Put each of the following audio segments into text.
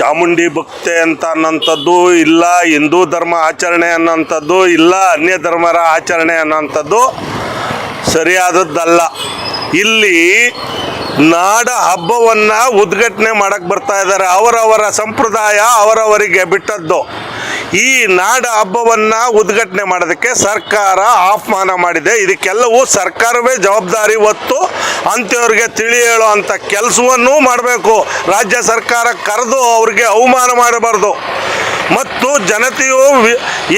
ಚಾಮುಂಡಿ ಭಕ್ತೆ ಅಂತ ಅನ್ನೋಂಥದ್ದು ಇಲ್ಲ, ಹಿಂದೂ ಧರ್ಮ ಆಚರಣೆ ಅನ್ನೋಂಥದ್ದು ಇಲ್ಲ, ಅನ್ಯ ಧರ್ಮರ ಆಚರಣೆ ಅನ್ನೋಂಥದ್ದು ಸರಿಯಾದದ್ದಲ್ಲ. ಇಲ್ಲಿ ನಾಡ ಹಬ್ಬವನ್ನು ಉದ್ಘಾಟನೆ ಮಾಡಕ್ಕೆ ಬರ್ತಾ ಇದ್ದಾರೆ. ಅವರವರ ಸಂಪ್ರದಾಯ ಅವರವರಿಗೆ ಬಿಟ್ಟದ್ದು. ಈ ನಾಡ ಹಬ್ಬವನ್ನ ಉದ್ಘಾಟನೆ ಮಾಡೋದಕ್ಕೆ ಸರ್ಕಾರ ಆಹ್ವಾನ ಮಾಡಿದೆ. ಇದಕ್ಕೆಲ್ಲವೂ ಸರ್ಕಾರವೇ ಜವಾಬ್ದಾರಿ ಹೊತ್ತು ಅಂಥವ್ರಿಗೆ ತಿಳಿ ಹೇಳೋ ಅಂತ ಕೆಲಸವನ್ನೂ ಮಾಡಬೇಕು. ರಾಜ್ಯ ಸರ್ಕಾರ ಕರೆದು ಅವ್ರಿಗೆ ಅವಮಾನ ಮಾಡಬಾರ್ದು. ಮತ್ತು ಜನತೆಯು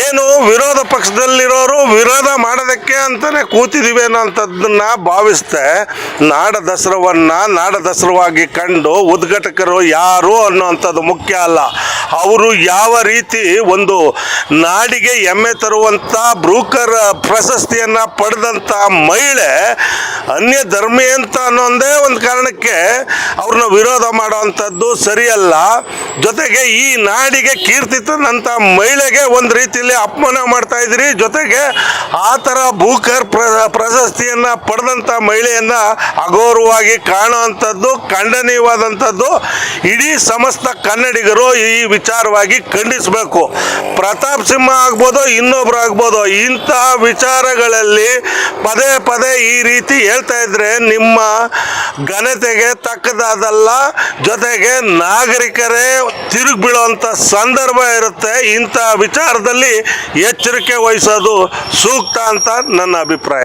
ಏನು ವಿರೋಧ ಪಕ್ಷದಲ್ಲಿರೋರು ವಿರೋಧ ಮಾಡೋದಕ್ಕೆ ಅಂತಲೇ ಕೂತಿದ್ದೀವಿ ಅನ್ನೋಂಥದ್ದನ್ನ ಭಾವಿಸ್ತೆ. ನಾಡ ದಸರವನ್ನು ನಾಡ ದಸರವಾಗಿ ಕಂಡು ಉದ್ಘಾಟಕರು ಯಾರು ಅನ್ನೋಂಥದ್ದು ಮುಖ್ಯ ಅಲ್ಲ. ಅವರು ಯಾವ ರೀತಿ ಒಂದು ನಾಡಿಗೆ ಹೆಮ್ಮೆ ತರುವಂಥ ಬ್ರೂಕರ್ ಪ್ರಶಸ್ತಿಯನ್ನು ಪಡೆದಂಥ ಮಹಿಳೆ ಅನ್ಯ ಧರ್ಮಿ ಅಂತ ಅನ್ನೋದೇ ಒಂದು ಕಾರಣಕ್ಕೆ ಅವ್ರನ್ನ ವಿರೋಧ ಮಾಡೋವಂಥದ್ದು ಸರಿಯಲ್ಲ. ಜೊತೆಗೆ ಈ ನಾಡಿಗೆ ಕೀರ್ತಿ ತಂದಂಥ ಮಹಿಳೆಗೆ ಒಂದು ರೀತಿಯಲ್ಲಿ ಅಪಮಾನ ಮಾಡ್ತಾ ಇದ್ರಿ. ಜೊತೆಗೆ ಆ ಥರ ಭೂಕರ್ ಪ್ರಶಸ್ತಿಯನ್ನ ಪಡೆದಂಥ ಮಹಿಳೆಯನ್ನು ಅಗೌರವವಾಗಿ ಕಾಣುವಂಥದ್ದು, ಖಂಡನೀಯವಾದಂಥದ್ದು ಇಡೀ ಸಮಸ್ತ ಕನ್ನಡಿಗರು ಈ ವಿಚಾರವಾಗಿ ಖಂಡಿಸಬೇಕು. ಪ್ರತಾಪ್ ಸಿಂಹ ಆಗ್ಬೋದು, ಇನ್ನೊಬ್ರು ಆಗ್ಬೋದು, ಇಂಥ ವಿಚಾರಗಳಲ್ಲಿ ಪದೇ ಪದೇ ಈ ರೀತಿ ಹೇಳ್ತಾ ಇದ್ರೆ ನಿಮ್ಮ ಘನತೆಗೆ ತಕ್ಕದಾದಲ್ಲ, ಜೊತೆಗೆ ನಾಗರಿಕರೇ ತಿರುಗಿ ಬೀಳುವಂಥ ಸಂದರ್ಭ ಇರುತ್ತೆ ಇಂಥ ವಿಚಾರದಲ್ಲಿ ಎಚ್ಚರಿಕೆ ವಹಿಸೋದು ಸೂಕ್ತ ಅಂತ ನನ್ನ ಅಭಿಪ್ರಾಯ.